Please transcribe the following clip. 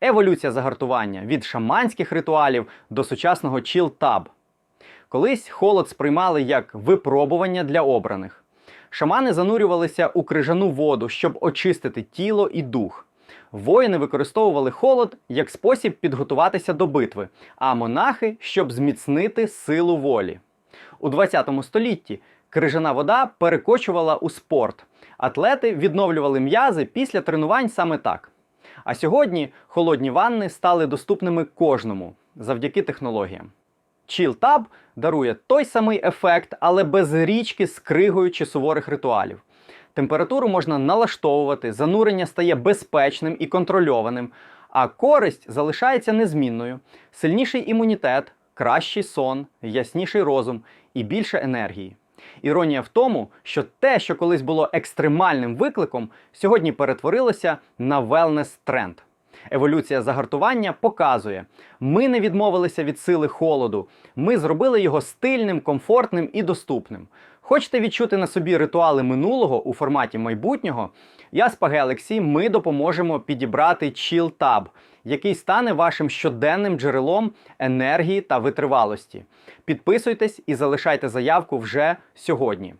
Еволюція загартування від шаманських ритуалів до сучасного чіл-таб. Колись холод сприймали як випробування для обраних. Шамани занурювалися у крижану воду, щоб очистити тіло і дух. Воїни використовували холод як спосіб підготуватися до битви, а монахи щоб зміцнити силу волі. У 20 столітті крижана вода перекочувала у спорт. Атлети відновлювали м'язи після тренувань саме так. А сьогодні холодні ванни стали доступними кожному завдяки технологіям. Chill дарує той самий ефект, але без річки з кригою чи суворих ритуалів. Температуру можна налаштовувати, занурення стає безпечним і контрольованим, а користь залишається незмінною: сильніший імунітет, кращий сон, ясніший розум і більше енергії. Іронія в тому, що те, що колись було екстремальним викликом, сьогодні перетворилося на велнес-тренд. Еволюція загартування показує, ми не відмовилися від сили холоду, ми зробили його стильним, комфортним і доступним. Хочете відчути на собі ритуали минулого у форматі майбутнього? Я з Galaxy ми допоможемо підібрати Chill Tab, який стане вашим щоденним джерелом енергії та витривалості. Підписуйтесь і залишайте заявку вже сьогодні.